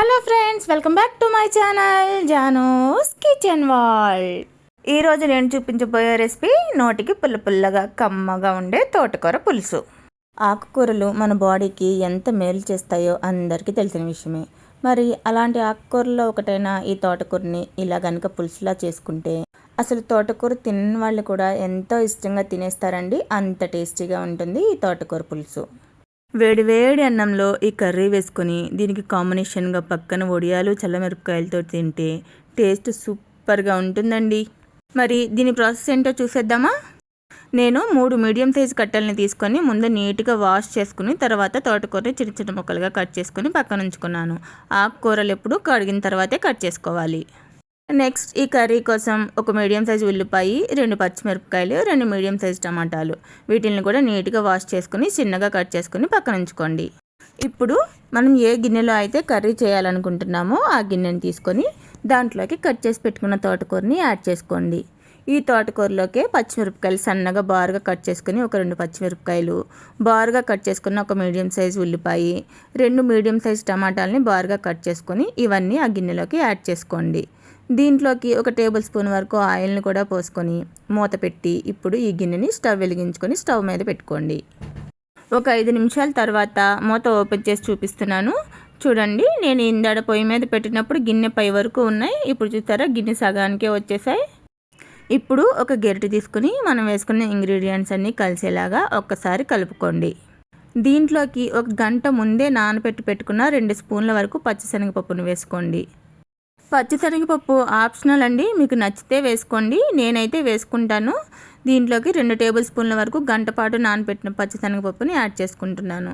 Hello friends welcome back to my channel Jano's Kitchen World ఈరోజు నేను చూపించబోయే recipe నోటికి పుల్ల పుల్లగా కమ్మగా ఉండే తోటకూర పులుసు. ఆకుకూరలు మన బాడీకి ఎంత మేలు చేస్తాయో అందరికీ తెలిసిన విషయమే. మరి అలాంటి ఆకుకూరలో ఒకటైన ఈ తోటకూరని ఇలా గనుక పులుసులా చేసుకుంటే అసలు తోటకూర తిన్న వాళ్ళు కూడా ఎంతో ఇష్టంగా తినేస్తారండి. అంత టేస్టీగా ఉంటుంది ఈ తోటకూర పులుసు. వేడి వేడి అన్నంలో ఈ కర్రీ వేసుకొని దీనికి కాంబినేషన్గా పక్కన వడియాలు చల్లమిరపకాయలతో తింటే టేస్ట్ సూపర్గా ఉంటుందండి. మరి దీని ప్రాసెస్ ఏంటో చూసేద్దామా? నేను మూడు మీడియం సైజ్ కట్టెల్ని తీసుకొని ముందు నీట్గా వాష్ చేసుకుని తర్వాత తోటకూరని చిన్న చిన్న ముక్కలుగా కట్ చేసుకుని పక్కన ఉంచుకున్నాను. ఆకుకూరలు ఎప్పుడు కడిగిన తర్వాతే కట్ చేసుకోవాలి. నెక్స్ట్ ఈ కర్రీ కోసం ఒక మీడియం సైజు ఉల్లిపాయ రెండు పచ్చిమిరపకాయలు రెండు మీడియం సైజ్ టమాటాలు. వీటిని కూడా నీట్గా వాష్ చేసుకుని చిన్నగా కట్ చేసుకుని పక్కన ఉంచుకోండి. ఇప్పుడు మనం ఏ గిన్నెలో అయితే కర్రీ చేయాలనుకుంటున్నామో ఆ గిన్నెని తీసుకొని దాంట్లోకి కట్ చేసి పెట్టుకున్న తోటకూరని యాడ్ చేసుకోండి. ఈ తోటకూరలోకి పచ్చిమిరపకాయలు సన్నగా బారుగా కట్ చేసుకుని ఒక రెండు పచ్చిమిరపకాయలు బారుగా కట్ చేసుకున్న ఒక మీడియం సైజు ఉల్లిపాయ రెండు మీడియం సైజ్ టమాటాలని బారుగా కట్ చేసుకొని ఇవన్నీ ఆ గిన్నెలోకి యాడ్ చేసుకోండి. దీంట్లోకి ఒక టేబుల్ స్పూన్ వరకు ఆయిల్ని కూడా పోసుకొని మూత పెట్టి ఇప్పుడు ఈ గిన్నెని స్టవ్ వెలిగించుకొని స్టవ్ మీద పెట్టుకోండి. ఒక ఐదు నిమిషాల తర్వాత మూత ఓపెన్ చేసి చూపిస్తున్నాను. చూడండి నేను ఇందాడ పొయ్యి మీద పెట్టినప్పుడు గిన్నె పై వరకు ఉన్నాయి. ఇప్పుడు చూస్తారా గిన్నె సగానికే వచ్చేసాయి. ఇప్పుడు ఒక గెరిటి తీసుకుని మనం వేసుకున్న ఇంగ్రీడియంట్స్ అన్నీ కలిసేలాగా ఒక్కసారి కలుపుకోండి. దీంట్లోకి ఒక గంట ముందే నానబెట్టి పెట్టుకున్న రెండు స్పూన్ల వరకు పచ్చిశనగపప్పును వేసుకోండి. పచ్చిశనగపప్పు ఆప్షనల్ అండి. మీకు నచ్చితే వేసుకోండి. నేనైతే వేసుకుంటాను. దీంట్లోకి రెండు టేబుల్ స్పూన్ల వరకు గంట పాటు నానబెట్టిన పచ్చిశనగపప్పుని యాడ్ చేసుకుంటున్నాను.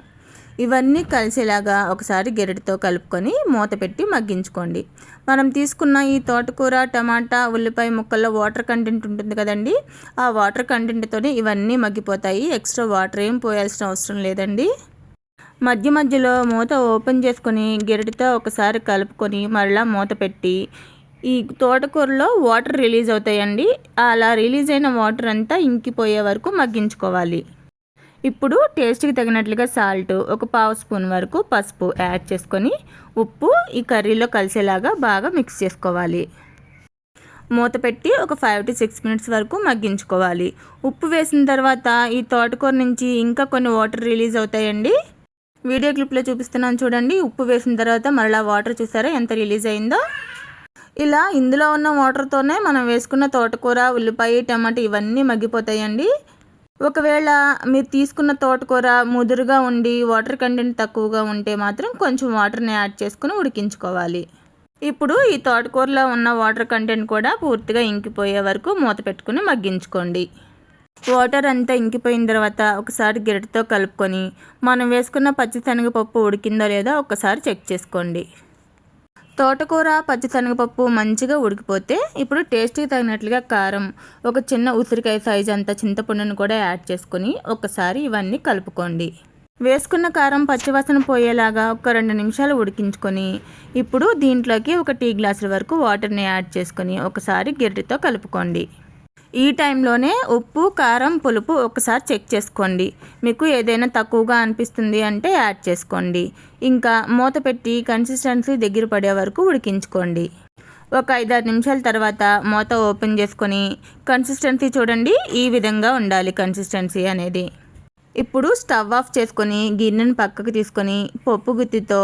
ఇవన్నీ కలిసేలాగా ఒకసారి గెరటితో కలుపుకొని మూత పెట్టి మగ్గించుకోండి. మనం తీసుకున్న ఈ తోటకూర టమాటా ఉల్లిపాయ ముక్కల్లో వాటర్ కంటెంట్ ఉంటుంది కదండి. ఆ వాటర్ కంటెంట్తోనే ఇవన్నీ మగ్గిపోతాయి. ఎక్స్ట్రా వాటర్ ఏం పోయాల్సిన అవసరం లేదండి. మధ్య మధ్యలో మూత ఓపెన్ చేసుకొని గిరటితో ఒకసారి కలుపుకొని మరలా మూత పెట్టి ఈ తోటకూరలో వాటర్ రిలీజ్ అవుతాయండి. అలా రిలీజ్ అయిన వాటర్ అంతా ఇంకిపోయే వరకు మగ్గించుకోవాలి. ఇప్పుడు టేస్ట్కి తగినట్లుగా సాల్ట్ ఒక పావు స్పూన్ వరకు పసుపు యాడ్ చేసుకొని ఉప్పు ఈ కర్రీలో కలిసేలాగా బాగా మిక్స్ చేసుకోవాలి. మూత పెట్టి ఒక ఫైవ్ టు సిక్స్ మినిట్స్ వరకు మగ్గించుకోవాలి. ఉప్పు వేసిన తర్వాత ఈ తోటకూర నుంచి ఇంకా కొన్ని వాటర్ రిలీజ్ అవుతాయండి. వీడియో క్లిప్లో చూపిస్తున్నాను చూడండి. ఉప్పు వేసిన తర్వాత మరలా వాటర్ చూసారా? ఎంత రిలీజ్ అయిందో. ఇలా ఇందులో ఉన్న వాటర్తోనే మనం వేసుకున్న తోటకూర ఉల్లిపాయ టమాటా ఇవన్నీ మగ్గిపోతాయండి. ఒకవేళ మీరు తీసుకున్న తోటకూర ముదురుగా ఉండి వాటర్ కంటెంట్ తక్కువగా ఉంటే మాత్రం కొంచెం వాటర్ని యాడ్ చేసుకుని ఉడికించుకోవాలి. ఇప్పుడు ఈ తోటకూరలో ఉన్న వాటర్ కంటెంట్ కూడా పూర్తిగా ఇంకిపోయే వరకు మూత పెట్టుకుని మగ్గించుకోండి. వాటర్ అంతా ఇంకిపోయిన తర్వాత ఒకసారి గిరటితో కలుపుకొని మనం వేసుకున్న పచ్చిశనగపప్పు ఉడికిందో లేదో ఒకసారి చెక్ చేసుకోండి. తోటకూర పచ్చిశనగపప్పు మంచిగా ఉడికిపోతే ఇప్పుడు టేస్ట్కి తగినట్లుగా కారం ఒక చిన్న ఉసిరికాయ సైజ్ అంత చింతపండును కూడా యాడ్ చేసుకొని ఒకసారి ఇవన్నీ కలుపుకోండి. వేసుకున్న కారం పచ్చివాసన పోయేలాగా ఒక రెండు నిమిషాలు ఉడికించుకొని ఇప్పుడు దీంట్లోకి ఒక టీ గ్లాసుల వరకు వాటర్ని యాడ్ చేసుకొని ఒకసారి గిరిటితో కలుపుకోండి. ఈ టైంలోనే ఉప్పు కారం పులుపు ఒకసారి చెక్ చేసుకోండి. మీకు ఏదైనా తక్కువగా అనిపిస్తుంది అంటే యాడ్ చేసుకోండి. ఇంకా మూత పెట్టి కన్సిస్టెన్సీ దగ్గర పడే వరకు ఉడికించుకోండి. ఒక ఐదారు నిమిషాల తర్వాత మూత ఓపెన్ చేసుకొని కన్సిస్టెన్సీ చూడండి. ఈ విధంగా ఉండాలి కన్సిస్టెన్సీ అనేది. ఇప్పుడు స్టవ్ ఆఫ్ చేసుకొని గిన్నెను పక్కకు తీసుకొని పప్పు గుత్తితో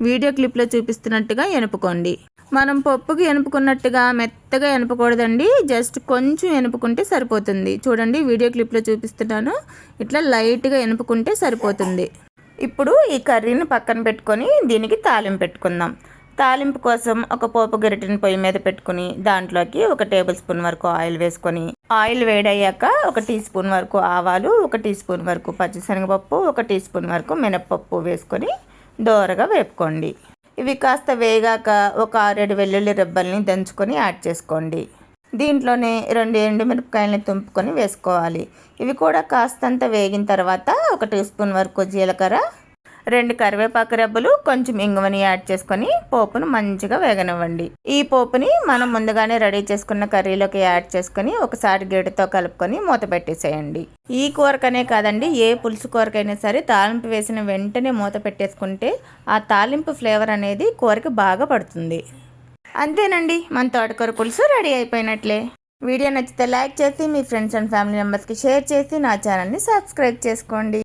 వీడియో క్లిప్లో చూపిస్తున్నట్టుగా ఎనుపుకోండి. మనం పప్పుకి ఎనుపుకున్నట్టుగా మెత్తగా ఎనుపకూడదండి. జస్ట్ కొంచెం ఎనుపుకుంటే సరిపోతుంది. చూడండి వీడియో క్లిప్లో చూపిస్తున్నాను. ఇట్లా లైట్గా ఎనుపుకుంటే సరిపోతుంది. ఇప్పుడు ఈ కర్రీని పక్కన పెట్టుకొని దీనికి తాలింపు పెట్టుకుందాం. తాలింపు కోసం ఒక పోపు గరిటెని పొయ్యి మీద పెట్టుకుని దాంట్లోకి ఒక టేబుల్ స్పూన్ వరకు ఆయిల్ వేసుకొని ఆయిల్ వేడయ్యాక ఒక టీ స్పూన్ వరకు ఆవాలు ఒక టీ స్పూన్ వరకు పచ్చిశనగపప్పు ఒక టీ స్పూన్ వరకు మినప్పప్పు వేసుకొని దోరగా వేపుకోండి. ఇవి కాస్త వేగాక ఒక ఆరేడు వెల్లుల్లి రెబ్బల్ని దంచుకొని యాడ్ చేసుకోండి. దీంట్లోనే రెండు ఎండుమిరపకాయలని తుంపుకొని వేసుకోవాలి. ఇవి కూడా కాస్తంత వేగిన తర్వాత ఒక టీ స్పూన్ వరకు జీలకర్ర రెండు కరివేపాకు రెబ్బలు కొంచెం ఇంగువని యాడ్ చేసుకొని పోపును మంచిగా వేగనివ్వండి. ఈ పోపుని మనం ముందుగానే రెడీ చేసుకున్న కర్రీలోకి యాడ్ చేసుకొని ఒకసారి గేటుతో కలుపుకొని మూత పెట్టేసేయండి. ఈ కూరకనే కాదండి ఏ పులుసు కూరకైనా సరే తాలింపు వేసిన వెంటనే మూత పెట్టేసుకుంటే ఆ తాలింపు ఫ్లేవర్ అనేది కూరకి బాగా పడుతుంది. అంతేనండి మన తోటకూర పులుసు రెడీ అయిపోయినట్లే. వీడియో నచ్చితే లైక్ చేసి మీ ఫ్రెండ్స్ అండ్ ఫ్యామిలీ మెంబర్స్కి షేర్ చేసి నా ఛానల్ని సబ్స్క్రైబ్ చేసుకోండి.